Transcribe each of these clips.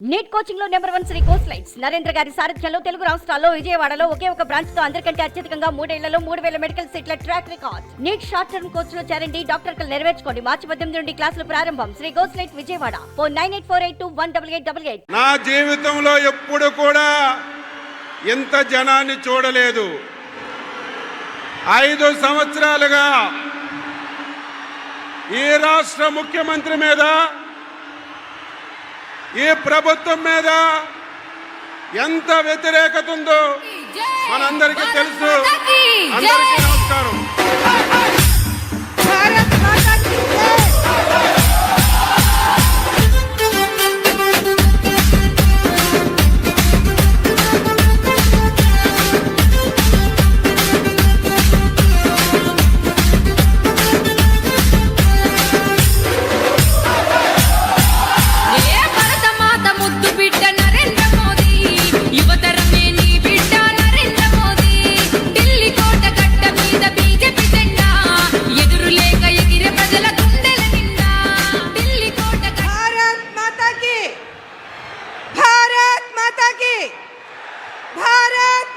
Neat కోచింగ్లో number one Sri course lights Narendra గారి సారథ్యంలో తెలుగు రాష్ట్రాల్లో విజయవాడలో ఒకే ఒక బ్రాంచ్తో అందరికంటే అత్యధికంగా మూడేళ్ళలో మూడు వేల మెడికల్ సీట్ల track record NEET short term కోర్స్లో చేరండి డాక్టర్ కలు నెరవేర్చుకోండి. మార్చి పద్దెనిమిది నుండి క్లాసులు ప్రారంభం. Sri course light Vijayawada. Four nine eight four eight two one double eight double eight. నా జీవితంలో ఎప్పుడు కూడా ఇంత జనాన్ని చూడలేదు. ఐదు సంవత్సరాలుగా ఈ రాష్ట్ర ముఖ్యమంత్రి మీద ఈ ప్రభుత్వం మీద ఎంత వ్యతిరేకత ఉందో మనందరికీ తెలుసు. అందరికీ నమస్కారం.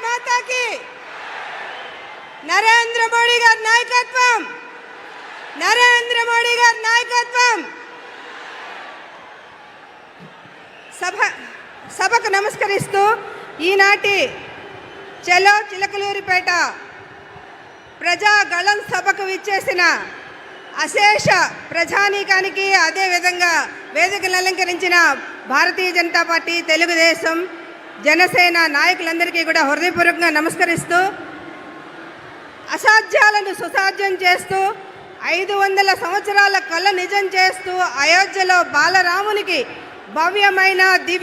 మాతాకి నరేంద్ర మోడీ గారి నాయకత్వం. నరేంద్ర మోడీ గారి నాయకత్వం. సభ సభకు నమస్కరిస్తూ ఈనాటి చెలో చిలకలూరిపేట ప్రజా గళం సభకు విచ్చేసిన అశేష ప్రజానీకానికి అదేవిధంగా వేదికలు అలంకరించిన భారతీయ జనతా పార్టీ తెలుగుదేశం జనసేన నాయకులందరికీ కూడా హృదయపూర్వకంగా నమస్కరిస్తూ అసాధ్యాలను సుసాధ్యం చేస్తూ ఐదు వందల సంవత్సరాల కళ నిజం చేస్తూ అయోధ్యలో బాలరామునికి భవ్యమైన దివ్య